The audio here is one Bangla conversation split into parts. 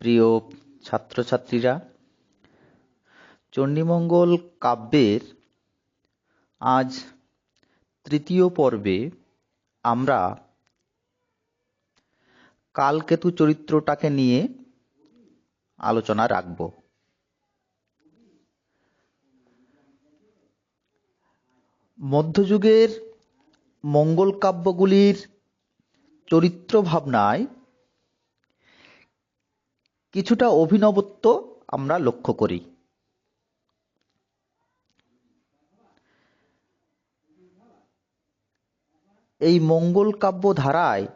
প্রিয় ছাত্রছাত্রীরা, চণ্ডীমঙ্গল কাব্যের আজ তৃতীয় পর্বে আমরা কালকেতু চরিত্রটাকে নিয়ে আলোচনা রাখব। মধ্যযুগের মঙ্গল কাব্যগুলির চরিত্র ভাবনায় কিছুটা অভিনবত্ব আমরা লক্ষ্য করি। এই মঙ্গল কাব্য ধারায়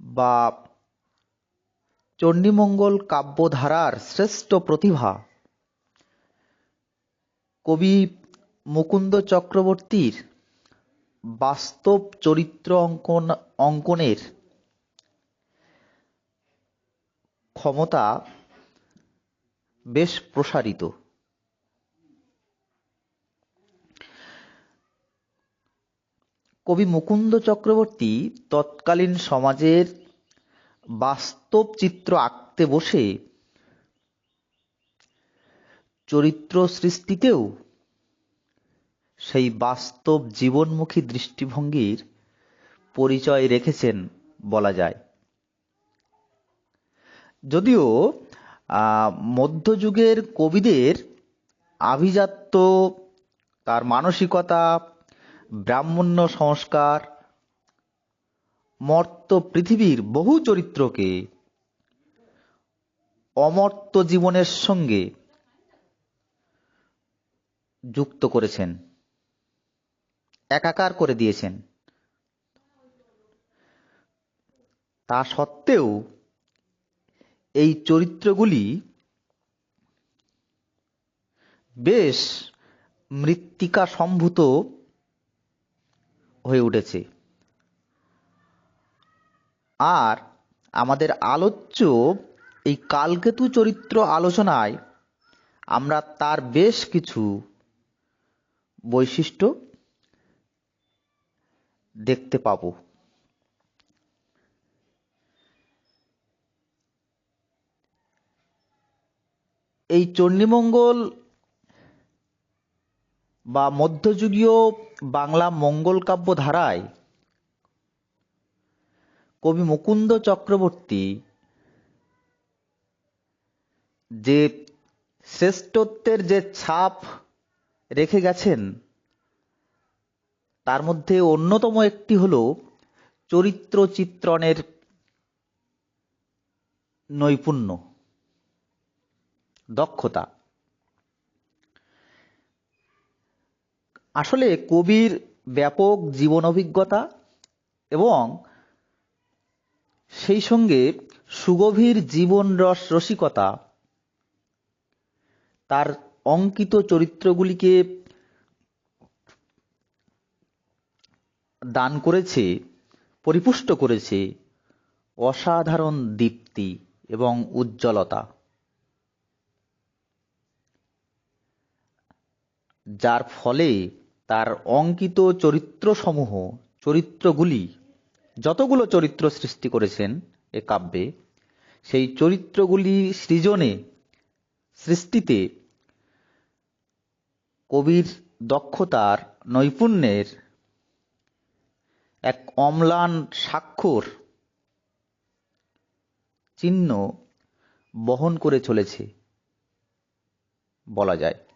বা চণ্ডীমঙ্গল কাব্যধারার শ্রেষ্ঠ প্রতিভা কবি মুকুন্দ চক্রবর্তীর বাস্তব চরিত্র অঙ্কন অঙ্কনের ক্ষমতা বেশ প্রসারিত। কবি মুকুন্দ চক্রবর্তী তৎকালীন সমাজের বাস্তব চিত্র আঁকতে বসে চরিত্র সৃষ্টিতেও সেই বাস্তব জীবনমুখী দৃষ্টিভঙ্গির পরিচয় রেখেছেন বলা যায়। যদিও মধ্যযুগের কবিদের আভিজাত্য, তার মানসিকতা, ব্রাহ্মণ্য সংস্কার মর্ত পৃথিবীর বহু চরিত্রকে অমর্ত্য জীবনের সঙ্গে যুক্ত করেছেন, একাকার করে দিয়েছেন। তা সত্ত্বেও এই চরিত্রগুলি বেশ মৃত্তিকা সম্ভূত হয়ে উঠেছে। আর আমাদের আলোচ্য এই কালকেতু চরিত্র আলোচনায় আমরা তার বেশ কিছু বৈশিষ্ট্য দেখতে পাব। এই চণ্ডীমঙ্গল বা মধ্যযুগীয় বাংলা মঙ্গল কাব্য ধারায় কবি মুকুন্দ চক্রবর্তী যে শ্রেষ্ঠত্বের যে ছাপ রেখে গেছেন, তার মধ্যে অন্যতম একটি হল চরিত্র চিত্রণের নৈপুণ্য। দক্ষতা। আসলে কবির ব্যাপক জীবন অভিজ্ঞতা এবং সেই সঙ্গে সুগভীর জীবন রস রসিকতা তার অঙ্কিত চরিত্রগুলিকে দান করেছে, পরিপুষ্ট করেছে অসাধারণ দীপ্তি এবং উজ্জ্বলতা। যার ফলে তার অঙ্কিত চরিত্রসমূহ, চরিত্রগুলি, যতগুলো চরিত্র সৃষ্টি করেছেন এ কাব্যে, সেই চরিত্রগুলি সৃজনে সৃষ্টিতে কবির দক্ষতার নৈপুণ্যের এক অম্লান স্বাক্ষর চিহ্ন বহন করে চলেছে, বলা যায়।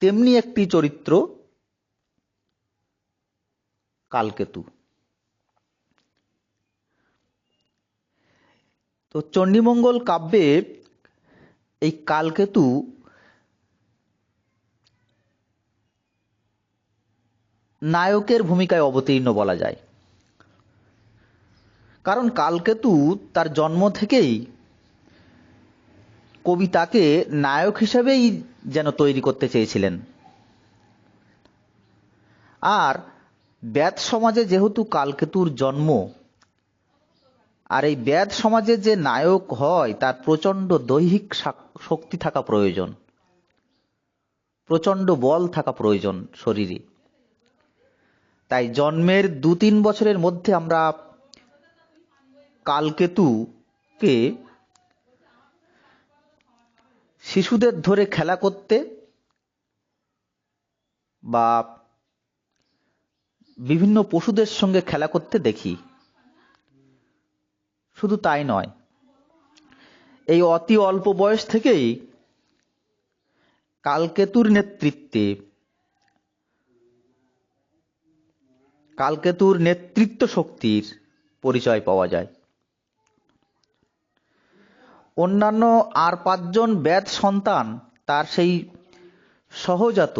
তেমনি একটি চরিত্র কালকেতু। তো চণ্ডীমঙ্গল কাব্যে এই কালকেতু নায়কের ভূমিকায় অবতীর্ণ বলা যায়। কারণ কালকেতু তার জন্ম থেকেই কবি তাকে নায়ক হিসেবেই যেন তৈরি করতে চেয়েছিলেন। আর ব্যাদ সমাজে যেহেতু কালকেতুর জন্ম, আর এই ব্যাদ সমাজে যে নায়ক হয়, তার প্রচণ্ড দৈহিক শক্তি থাকা প্রয়োজন। প্রচণ্ড বল থাকা প্রয়োজন শরীরে। তাই জন্মের দু তিন বছরের মধ্যে আমরা কালকেতুকে শিশুদের ধরে খেলা করতে বা বিভিন্ন পশুদের সঙ্গে খেলা করতে দেখি। শুধু তাই নয়, এই অতি অল্প বয়স থেকেই কালকেতুর নেতৃত্বে, কালকেতুর নেতৃত্ব শক্তির পরিচয় পাওয়া যায়। অন্যান্য আর পাঁচজন ব্যাদ সন্তান তার সেই সহজাত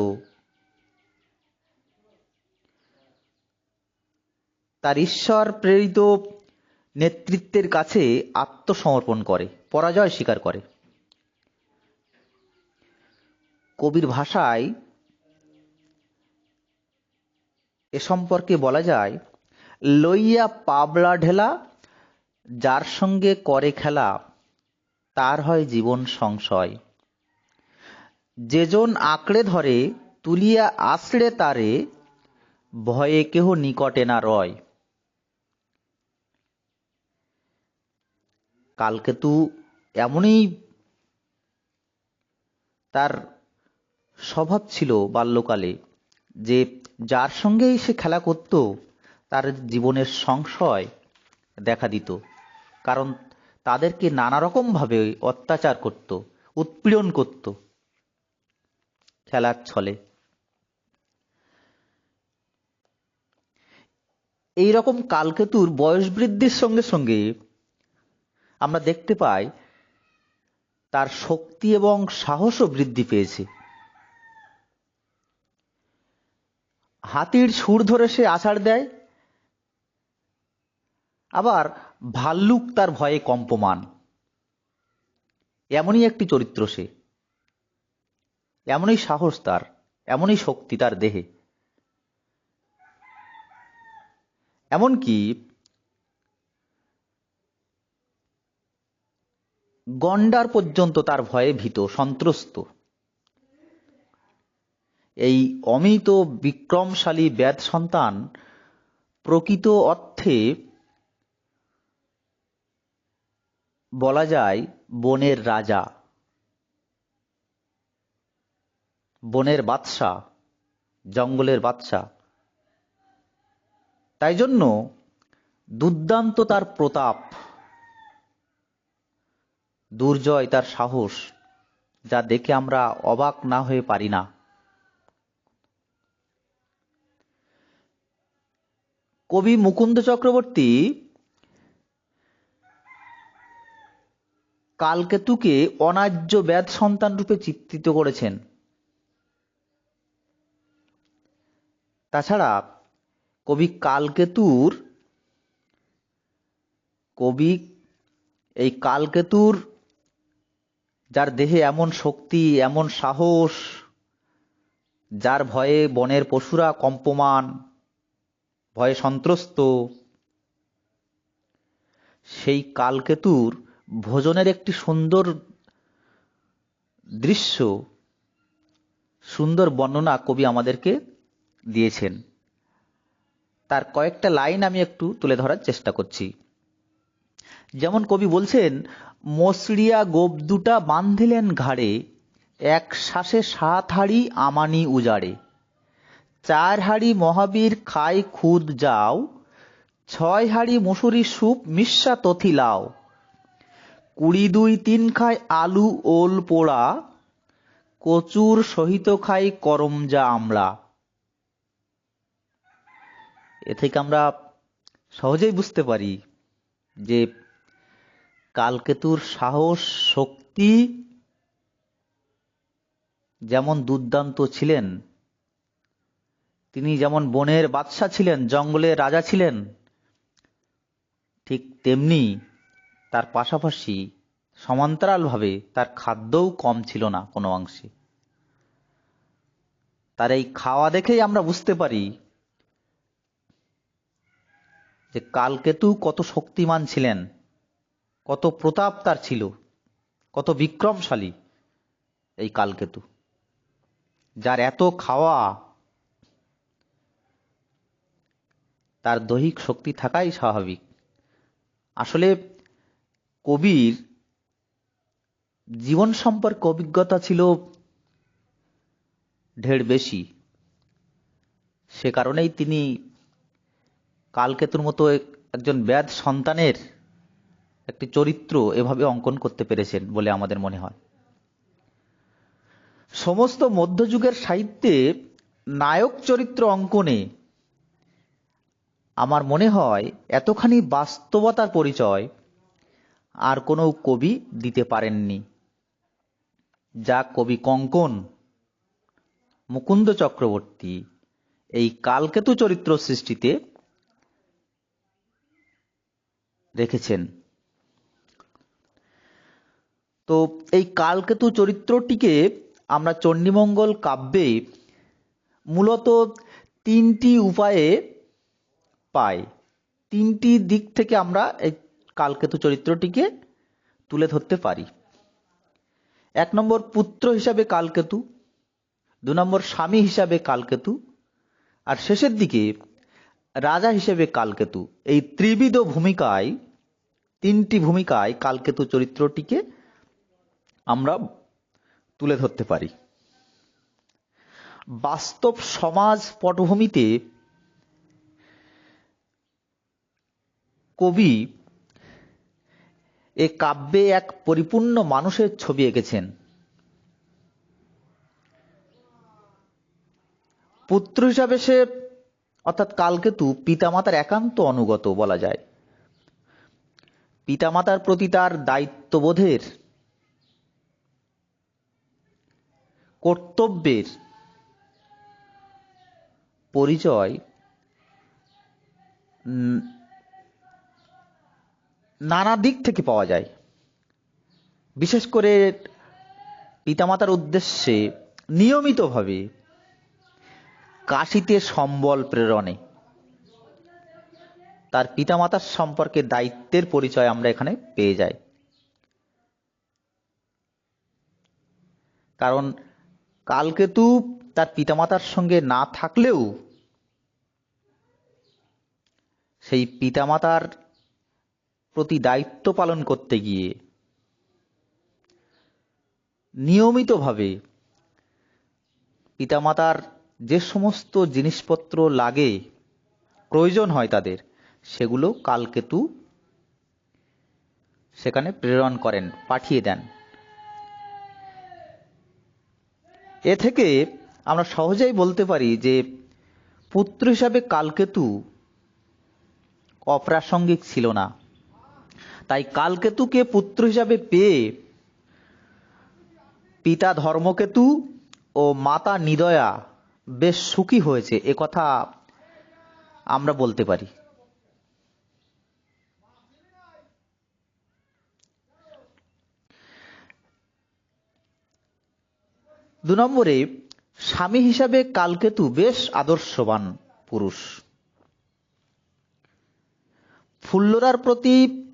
তার ঈশ্বর প্রেরিত নেতৃত্বের কাছে আত্মসমর্পণ করে, পরাজয় স্বীকার করে। কবির ভাষায় এ সম্পর্কে বলা যায়, লইয়া পাবলা ঢেলা, যার সঙ্গে করে খেলা তার হয় জীবন সংশয়। যেজন আঁকড়ে ধরে, তুলিয়া আছড়ে তারে, ভয়ে কেহ নিকটে না রয়। কালকেতু এমনই তার স্বভাব ছিল বাল্যকালে, যে যার সঙ্গেই সে খেলা করত, তার জীবনের সংশয় দেখা দিত। কারণ তাদেরকে নানা রকমভাবে অত্যাচার করত, উৎপীড়ন করত খেলার ছলে। এই রকম কালকেতুর বয়স বৃদ্ধির সঙ্গে সঙ্গে আমরা দেখতে পাই, তার শক্তি এবং সাহসও বৃদ্ধি পেয়েছে। হাতির সুর ধরে সে আছাড় দেয় আবার ভাল্লুক তার ভয়ে কম্পমান। এমনই একটি চরিত্র সে। এমনই সাহস তার, এমনই শক্তি তার দেহে। এমনকি গন্ডার পর্যন্ত তার ভয়ে ভীত, সন্ত্রস্ত। এই অমিত বিক্রমশালী ব্যাধ সন্তান প্রকৃত অর্থে বলা যায় বনের রাজা। বনের বাদশাহ, জঙ্গলের বাদশাহ। তাই জন্য দুর্দান্ত তার প্রতাপ, দুর্জয় তার সাহস, যা দেখে আমরা অবাক না হয়ে পারি না। কবি মুকুন্দ চক্রবর্তী কালকেতুকে অনার্য ব্যাধ সন্তান রূপে চিত্রিত করেছেন। তাছাড়া কবি কালকেতুর, কবি এই কালকেতুর, যার দেহে এমন শক্তি, এমন সাহস, যার ভয়ে বনের পশুরা কম্পমান, ভয়ে সন্ত্রস্ত, সেই কালকেতুর ভোজনের একটি সুন্দর দৃশ্য, সুন্দর বর্ণনা কবি আমাদেরকে দিয়েছেন। তার কয়েকটা লাইন আমি একটু তুলে ধরার চেষ্টা করছি। যেমন কবি বলছেন মসড়িয়া গোপ দুটা বান্ধিলেন ঘাড়ে, এক শ্বাসে সাত হাড়ি আমানি উজাড়ে। চার হাড়ি মহাবীর খাই খুদ যাও, ছয় হাড়ি মুসুরি সুপ মিশা তথি লাও। কুড়ি দুই তিন খায় আলু, ওল, পোড়া, কচুর সহিত খাই করমজা আমলা এ থেকে আমরা সহজেই বুঝতে পারি যে কালকেতুর সাহস, শক্তি যেমন দুর্দান্ত ছিলেন, তিনি যেমন বনের বাদশাহ ছিলেন, জঙ্গলের রাজা ছিলেন, ঠিক তেমনি তার পাশাপাশি সমান্তরালভাবে তার খাদ্যও কম ছিল না কোনো অংশে। তার এই খাওয়া দেখেই আমরা বুঝতে পারি যে কালকেতু কত শক্তিমান ছিলেন, কত প্রতাপ তার ছিল, কত বিক্রমশালী এই কালকেতু, যার এত খাওয়া তার দৈহিক শক্তি থাকাই স্বাভাবিক। আসলে কবির জীবন সম্পর্কে অভিজ্ঞতা ছিল ঢের বেশি। সে কারণেই তিনি কালকেতুর মতো একজন ব্যাধ সন্তানের একটি চরিত্র এভাবে অঙ্কন করতে পেরেছেন বলে আমাদের মনে হয়। সমস্ত মধ্যযুগের সাহিত্যে নায়ক চরিত্র অঙ্কনে আমার মনে হয় এতখানি বাস্তবতার পরিচয় আর কোনো কবি দিতে পারেননি। যা কবি কঙ্কন, মুকুন্দ চক্রবর্তী, এই কালকেতু চরিত্র সৃষ্টিতে রেখেছেন। তো এই কালকেতু চরিত্রটিকে আমরা চণ্ডীমঙ্গল কাব্যে মূলত তিনটি উপায়ে পাই। তিনটি দিক থেকে আমরা এই কালকেতু চরিত্রটিকে তুলে ধরতে পারি। এক নম্বর পুত্র হিসাবে কালকেতু, দু নম্বর স্বামী হিসাবে কালকেতু, আর শেষের দিকে রাজা হিসেবে কালকেতু। এই ত্রিবিধ ভূমিকায়, তিনটি ভূমিকায় কালকেতু চরিত্রটিকে আমরা তুলে ধরতে পারি। বাস্তব সমাজ পটভূমিতে কবি এ কাব্যে এক পরিপূর্ণ মানুষের ছবি এঁকেছেন। পুত্র হিসাবে সে, অর্থাৎ কালকেতু, পিতামাতার একান্ত অনুগত বলা যায়। পিতামাতার প্রতি তার দায়িত্ববোধের, কর্তব্যের পরিচয় নানা দিক থেকে পাওয়া যায়। বিশেষ করে পিতামাতার উদ্দেশ্যে নিয়মিতভাবে কাশিতে সম্বল প্রেরণে। তার পিতামাতার সম্পর্কে দায়িত্বের পরিচয় আমরা এখানে পেয়ে যাই। কারণ কালকেতু তার পিতামাতার সঙ্গে না থাকলেও সেই পিতামাতার প্রতি দায়িত্ব পালন করতে গিয়ে। নিয়মিতভাবে পিতামাতার যে সমস্ত জিনিসপত্র লাগে, প্রয়োজন হয় তাদের, সেগুলো কালকেতু সেখানে প্রেরণ করেন, পাঠিয়ে দেন। এ থেকে আমরা সহজেই বলতে পারি যে, পুত্র হিসাবে কালকেতু অপ্রাসঙ্গিক ছিল না। তাই কালকেতুকে পুত্র হিসাবে পেয়ে পিতা ধর্মকেতু ও মাতা নিদয়া বেশ সুখী হয়েছে। এ কথা আমরা বলতে পারি। দু নম্বরে, স্বামী হিসাবে কালকেতু বেশ আদর্শবান পুরুষ। ফুল্লরার প্রতি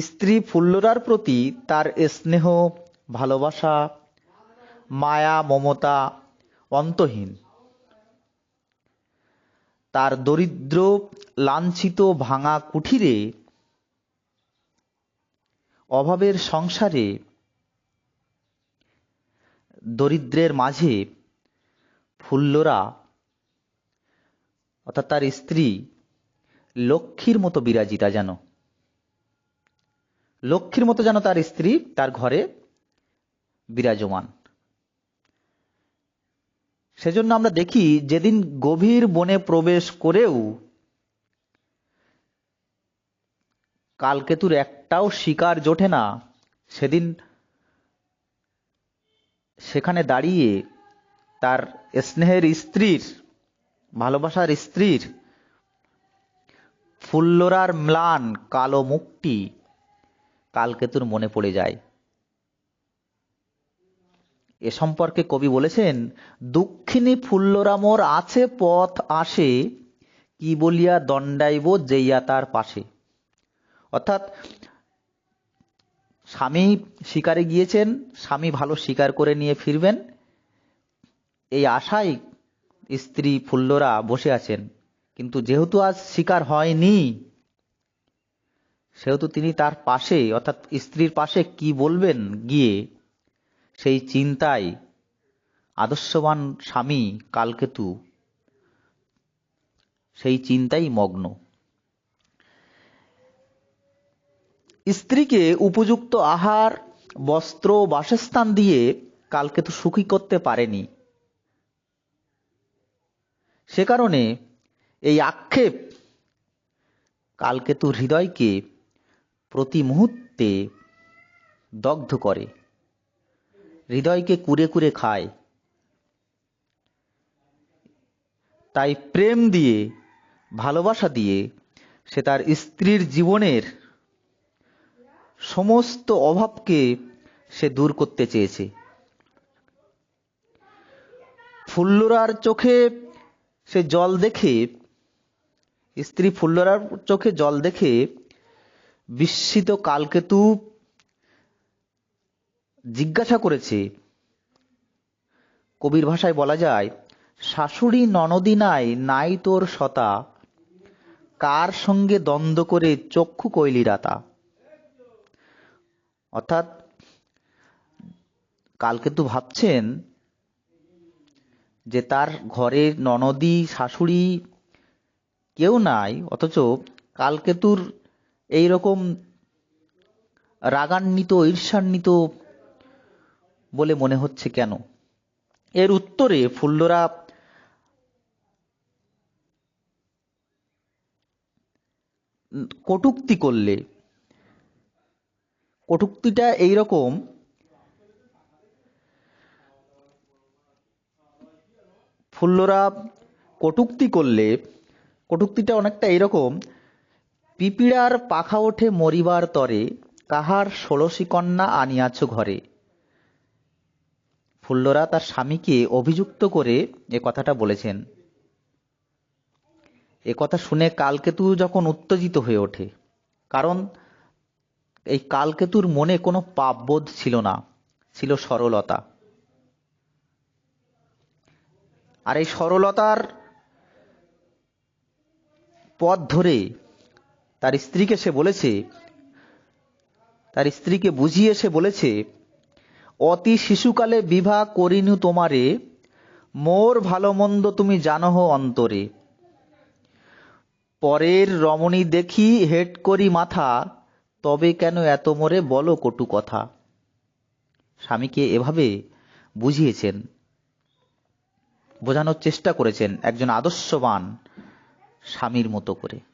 স্ত্রী ফুল্লরার প্রতি তার স্নেহ, ভালোবাসা, মায়া, মমতা অন্তহীন। তার দরিদ্র, লাঞ্ছিত, ভাঙা কুঠিরে, অভাবের সংসারে, দরিদ্রের মাঝে ফুল্লরা, অর্থাৎ তার স্ত্রী লক্ষ্মীর মতো বিরাজিতা যেন। লক্ষ্মীর মতো যেন তার স্ত্রী তার ঘরে বিরাজমান। সেজন্য আমরা দেখি যেদিন গভীর বনে প্রবেশ করেও কালকেতুর একটাও শিকার জোটে না। সেদিন সেখানে দাঁড়িয়ে তার স্নেহের স্ত্রীর, ভালোবাসার স্ত্রীর ফুল্লরার ম্লান কালো মুখটি কালকেতুর মনে পড়ে যায়। এ সম্পর্কে কবি বলেছেন, দুঃখিনী ফুল্লরামোর আছে পথ আসে, কি বলিয়া দণ্ডাইব যেইয়া তার পাশে। অর্থাৎ, স্বামী শিকারে গিয়েছেন, স্বামী ভালো শিকার করে নিয়ে ফিরবেন। এই আশায় স্ত্রী ফুল্লরা বসে আছেন। কিন্তু যেহেতু আজ শিকার হয়নি সেহেতু তিনি তার পাশে, অর্থাৎ স্ত্রীর পাশে কি বলবেন গিয়ে? সেই চিন্তায়, আদর্শবান স্বামী কালকেতু। সেই চিন্তাই মগ্ন। স্ত্রীকে উপযুক্ত আহার, বস্ত্র, বাসস্থান দিয়ে কালকেতু সুখী করতে পারেনি। সে কারণে এই আক্ষেপ কালকেতুর হৃদয়কে প্রতি মুহূর্তে দগ্ধ করে। হৃদয়কে কুরে কুরে খায়। তাই প্রেম দিয়ে, ভালোবাসা দিয়ে সে তার স্ত্রীর জীবনের সমস্ত অভাবকে সে দূর করতে চেয়েছে। ফুল্লরার চোখে সে জল দেখে, স্ত্রী ফুল্লরার চোখে জল দেখে বিস্মিত কালকেতু জিজ্ঞাসা করেছে। কবির ভাষায় বলা যায়, শাশুড়ি ননদি নাই তোর সতা। কার সঙ্গে দ্বন্দ্ব করে চক্ষু কইলি রাতা? অর্থাৎ কালকেতু ভাবছেন যে তার ঘরের ননদি, শাশুড়ি কেউ নাই, অথচ কালকেতুর এই রকম রাগান্বিত, ঈর্ষান্বিত বলে মনে হচ্ছে কেন? এর উত্তরে ফুল্লরা কটুক্তি করলে, কটুক্তিটা এইরকম, ফুল্লরা কটুক্তি করলে, কটুক্তিটা অনেকটা এরকম পিপিড়ার পাখা ওঠে মরিবার তরে, কাহার ষোড়শী কন্যা আনিয়াছ ঘরে। ফুল্লরা তার স্বামীকে অভিযুক্ত করে এ কথাটা বলেছেন। এ কথা শুনে কালকেতু যখন উত্তেজিত হয়ে ওঠে, কারণ এই কালকেতুর মনে কোনো পাপবোধ ছিল না, ছিল সরলতা। আর এই সরলতার পথ ধরে তার স্ত্রীকে সে বলেছে, তার স্ত্রীকে বুঝিয়ে সে বলেছে, অতি শিশুকালে বিবাহ করিনু তোমারে, মোর ভালো মন্দ তুমি জানহ অন্তরে। পরের রমণী দেখি হেট করি মাথা, তবে কেন এত মোরে বলো কটু কথা। স্বামীকে এভাবে বুঝিয়েছেন, বোঝানোর চেষ্টা করেছেন একজন আদর্শবান স্বামীর মতো করে।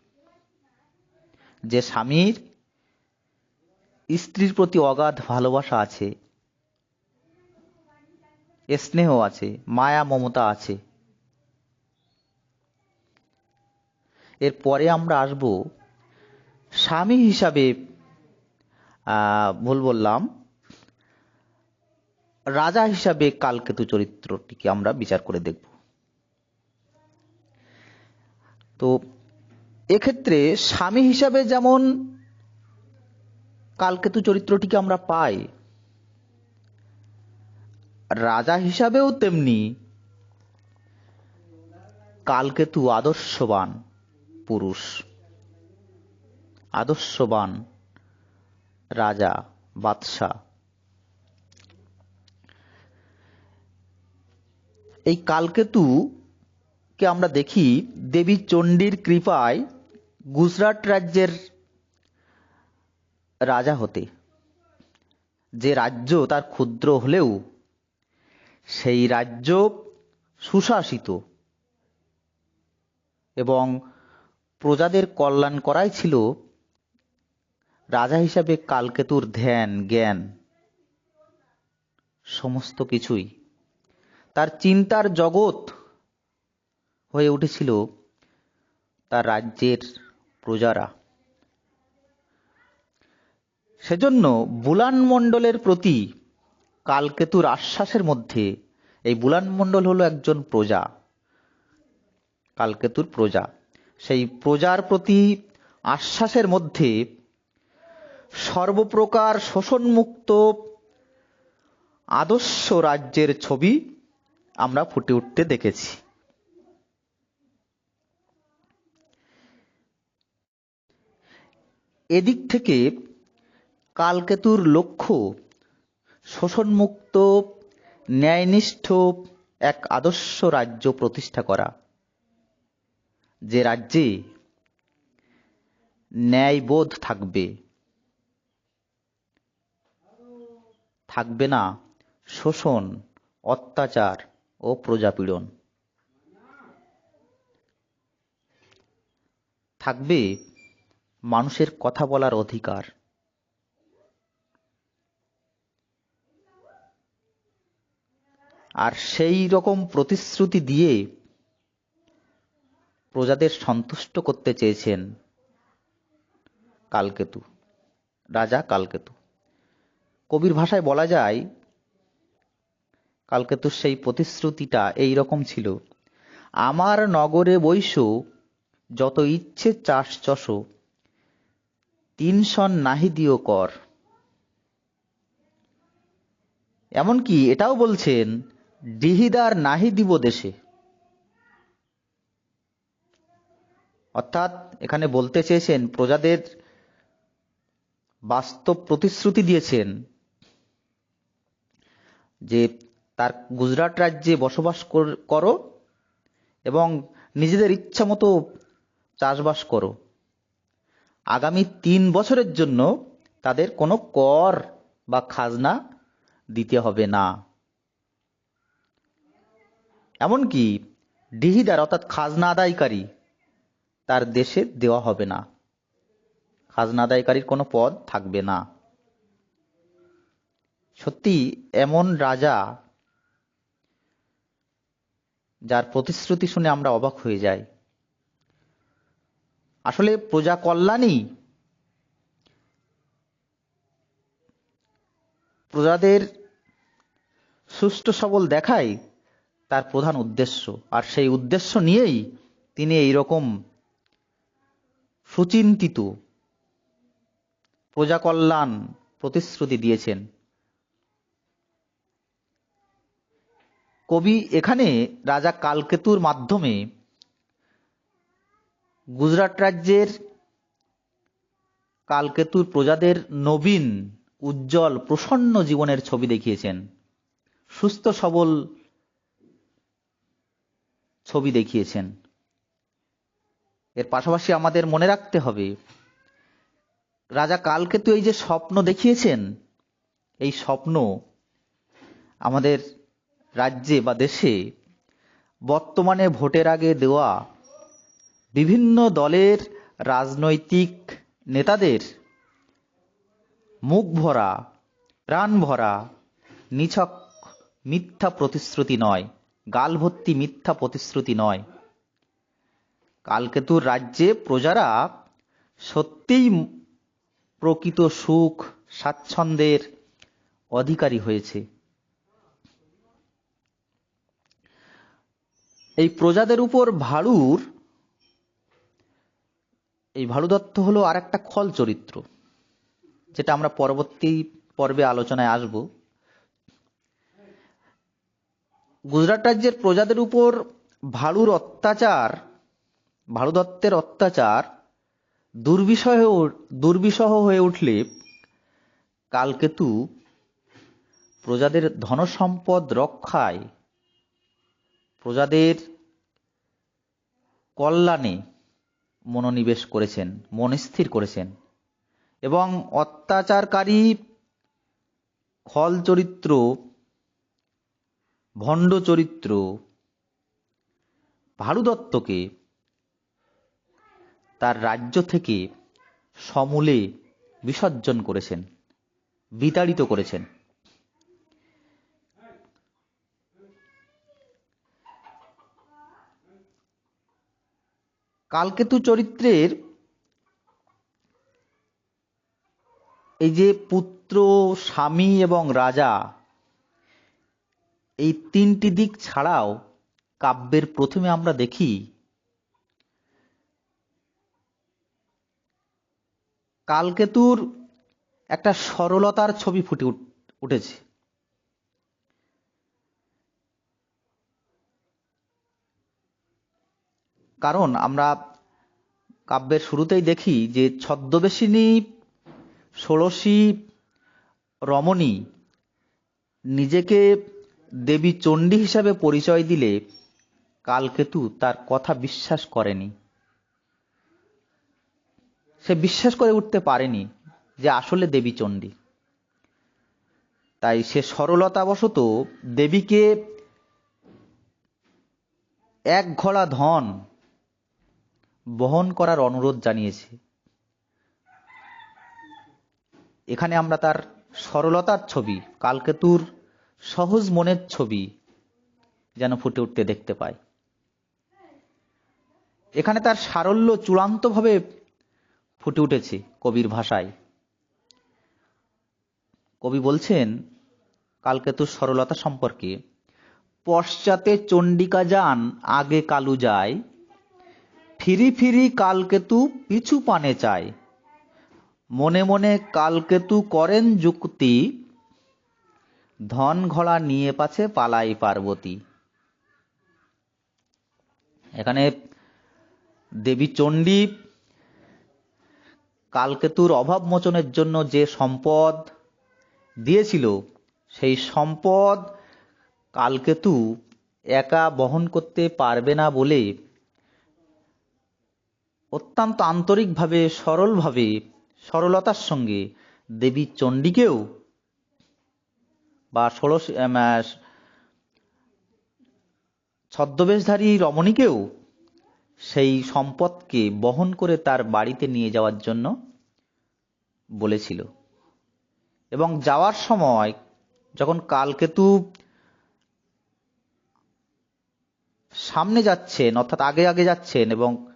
যে স্বামীর স্ত্রীর প্রতি অগাধ ভালোবাসা আছে স্নেহ আছে, মায়া, মমতা আছে। এরপরে আমরা আসব স্বামী হিসাবে ভুল বললাম, রাজা হিসাবে কালকেতু চরিত্রটিকে আমরা বিচার করে দেখব। তো এক্ষেত্রে স্বামী হিসাবে যেমন কালকেতু চরিত্রটিকে আমরা পাই, রাজা হিসাবেও তেমনি কালকেতু আদর্শবান পুরুষ, আদর্শবান রাজা, বাদশাহ। এই কালকেতুকে আমরা দেখি দেবী চণ্ডীর কৃপায় গুজরাট রাজ্যের রাজা হতে, যে রাজ্য তার ক্ষুদ্র হলেও সেই রাজ্য সুশাসিত এবং প্রজাদের কল্যাণ করাই ছিল রাজা হিসাবে কালকেতুর ধ্যান, জ্ঞান, সমস্ত কিছুই। তার চিন্তার জগৎ হয়ে উঠেছিল তার রাজ্যের প্রজারা। সেজন্য বুলান মণ্ডলের প্রতি কালকেতুর আশ্বাসের মধ্যে এই বুলান মণ্ডল হলো একজন প্রজা, কালকেতুর প্রজা। সেই প্রজার প্রতি আশ্বাসের মধ্যে সর্বপ্রকার শোষণমুক্ত আদর্শ রাজ্যের ছবি আমরা ফুটে উঠতে দেখেছি। এদিক থেকে কালকেতুর লক্ষ্য শোষণমুক্ত, ন্যায়নিষ্ঠ এক আদর্শ রাজ্য প্রতিষ্ঠা করা। যে রাজ্যে ন্যায়বোধ থাকবে থাকবে না শোষণ, অত্যাচার ও প্রজাপীড়ন। থাকবে মানুষের কথা বলার অধিকার। আর সেই রকম প্রতিশ্রুতি দিয়ে প্রজাদের সন্তুষ্ট করতে চেয়েছেন কালকেতু, রাজা কালকেতু। কবির ভাষায় বলা যায়, কালকেতুর সেই প্রতিশ্রুতিটা এই রকম ছিল, আমার নগরে বৈশ, যত ইচ্ছে চাষ চষ তিন সন নাহি দিও কর। এমনকি এটাও বলছেন, ডিহিদার নাহি দিব দেশে। অর্থাৎ এখানে বলতে চেয়েছেন, প্রজাদের বাস্তব প্রতিশ্রুতি দিয়েছেন যে, তার গুজরাট রাজ্যে বসবাস করো এবং নিজেদের ইচ্ছা মতো চাষবাস করো। আগামী তিন বছরের জন্য তাদের কোনো কর বা খাজনা দিতে হবে না। এমনকি ডিহিদার অর্থাৎ খাজনা আদায়কারী তার দেশে দেওয়া হবে না। খাজনা আদায়কারীর কোনো পদ থাকবে না। সত্যি এমন রাজা যার প্রতিশ্রুতি শুনে আমরা অবাক হয়ে যাই। আসলে প্রজা কল্যাণই প্রজাদের সুষ্ঠু সবল দেখাই তার প্রধান উদ্দেশ্য। আর সেই উদ্দেশ্য নিয়েই তিনি এই রকম সুচিন্তিত প্রজাকল্যাণ প্রতিশ্রুতি দিয়েছেন। কবি এখানে রাজা কালকেতুর মাধ্যমে গুজরাট রাজ্যের কালকেতুর প্রজাদের নবীন, উজ্জ্বল, প্রসন্ন জীবনের ছবি দেখিয়েছেন। সুস্থ, সবল ছবি দেখিয়েছেন। এর পাশাপাশি আমাদের মনে রাখতে হবে, রাজা কালকেতু এই যে স্বপ্ন দেখিয়েছেন, এই স্বপ্ন আমাদের রাজ্যে বা দেশে বর্তমানে ভোটের আগে দেওয়া বিভিন্ন দলের রাজনৈতিক নেতাদের মুখ ভরা প্রাণ ভরা নিছক মিথ্যা প্রতিশ্রুতি নয় গাল ভর্তি মিথ্যা প্রতিশ্রুতি নয়। কালকেতুর রাজ্যে প্রজারা সত্যিই প্রকৃত সুখ, স্বাচ্ছন্দ্যের অধিকারী হয়েছে। এই প্রজাদের উপর ভাড়ুর এই ভাড়ু দত্ত হলো আর একটা খল চরিত্র, যেটা আমরা পরবর্তী পর্বে আলোচনায় আসব। গুজরাট রাজ্যের প্রজাদের উপর ভাড়ুর অত্যাচার ভাড়ু দত্তের অত্যাচার দুর্বিষহ দুর্বিষহ হয়ে উঠলে কালকেতু প্রজাদের ধনসম্পদ রক্ষায়, প্রজাদের কল্যাণে মনোনিবেশ করেছেন মন স্থির করেছেন। এবং অত্যাচারকারী খল চরিত্র ভণ্ড চরিত্র ভারুদত্তকে তার রাজ্য থেকে সমূলে বিসর্জন করেছেন, বিতাড়িত করেছেন। কালকেতু চরিত্রের এই যে পুত্র, স্বামী এবং রাজা, এই তিনটি দিক ছাড়াও কাব্যের প্রথমে আমরা দেখি কালকেতুর একটা সরলতার ছবি ফুটে উঠেছে। কারণ আমরা কাব্যের শুরুতেই দেখি যে ছদ্মবেশিনী ষোড়শী রমণী নিজেকে দেবী চণ্ডী হিসাবে পরিচয় দিলে কালকেতু তার কথা বিশ্বাস করেনি। সে বিশ্বাস করে উঠতে পারেনি যে আসলে দেবী চণ্ডী। তাই সে সরলতাবশত দেবীকে এক ঘোড়া ধন বহন করার অনুরোধ জানিয়েছে। এখানে আমরা তার সরলতার ছবি, কালকেতুর সহজ মনের ছবি যেন ফুটে উঠতে দেখতে পাই। এখানে তার সারল্য চূড়ান্তভাবে ফুটে উঠেছে কবির ভাষায়। কবি বলছেন, কালকেতুর সরলতা সম্পর্কে, পশ্চাতে চণ্ডিকা যান, আগে কালু যায় ফিরি ফিরি কালকেতু পিছু পানে চায়। মনে মনে কালকেতু করেন যুক্তি, ধন ঘোড়া নিয়ে পাছে পালাই পার্বতী। এখানে দেবী চণ্ডী কালকেতুর অভাব মোচনের জন্য যে সম্পদ দিয়েছিল, সেই সম্পদ কালকেতু একা বহন করতে পারবে না বলে অত্যন্ত আন্তরিকভাবে, সরলভাবে, সরলতার সঙ্গে দেবী চণ্ডীকেও বা ষোড়শ ছদ্মবেশধারী রমণীকেও সেই সম্পদকে বহন করে তার বাড়িতে নিয়ে যাওয়ার জন্য বলেছিল। এবং যাওয়ার সময় যখন কালকেতু সামনে যাচ্ছেন, অর্থাৎ আগে আগে যাচ্ছেন এবং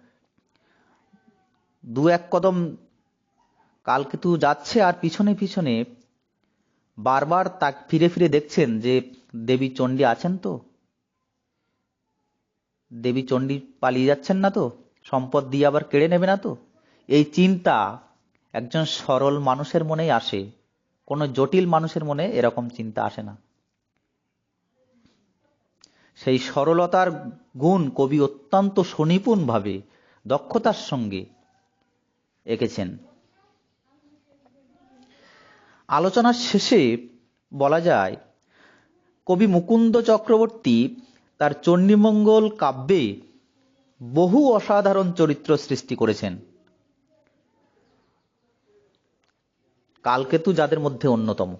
দু এক কদম কালকেতু যাচ্ছে আর পিছনে পিছনে বারবার তা ফিরে ফিরে দেখছেন যে দেবী চণ্ডী আছেন তো। দেবী চণ্ডী পালিয়ে যাচ্ছেন না তো, সম্পদ দিয়ে আবার কেড়ে নেবে না তো। এই চিন্তা একজন সরল মানুষের মনেই আসে, কোনো জটিল মানুষের মনে এরকম চিন্তা আসে না। সেই সরলতার গুণ কবি অত্যন্ত সুনিপুণভাবে দক্ষতার সঙ্গে এঁকেছেন। আলোচনার শেষে বলা যায়, কবি মুকুন্দ চক্রবর্তী তার চণ্ডীমঙ্গল কাব্যে বহু অসাধারণ চরিত্র সৃষ্টি করেছেন। কালকেতু যাদের মধ্যে অন্যতম।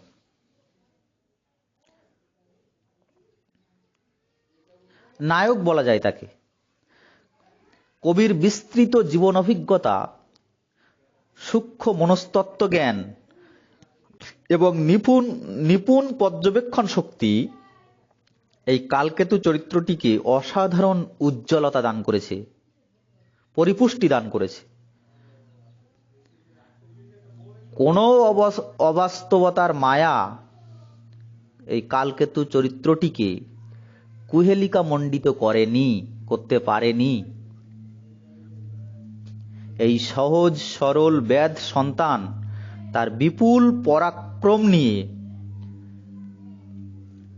নায়ক বলা যায় তাকে। কবির বিস্তৃত জীবন অভিজ্ঞতা সূক্ষ্ম মনস্তত্ত্ব জ্ঞান এবং নিপুণ নিপুণ পর্যবেক্ষণ শক্তি এই কালকেতু চরিত্রটিকে অসাধারণ উজ্জ্বলতা দান করেছে, পরিপুষ্টি দান করেছে। কোনো অবাস্তবতার মায়া এই কালকেতু চরিত্রটিকে কুহেলিকা মণ্ডিত করেনি, করতে পারেনি। এই সহজ, সরল, ব্যাধ সন্তান তার বিপুল পরাক্রম নিয়ে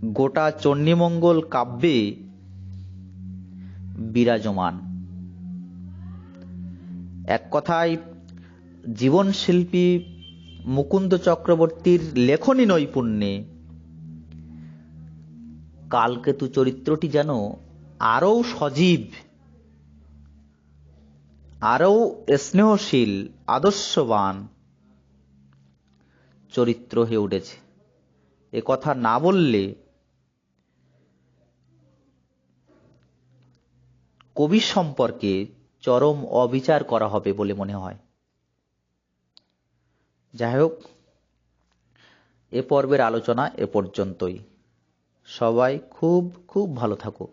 গোটা চণ্ডীমঙ্গল কাব্যে বিরাজমান। এক কথায়, জীবনশিল্পী মুকুন্দ চক্রবর্তীর লেখনী নৈপুণ্যে কালকেতু চরিত্রটি যেন আরও সজীব আরও স্নেহশীল, আদর্শবান চরিত্র হয়ে উঠেছে। এ কথা না বললে কবি সম্পর্কে চরম অবিচার করা হবে বলে মনে হয়। যাই হোক, এ পর্বের আলোচনা এ পর্যন্তই। সবাই খুব খুব ভালো থাকো।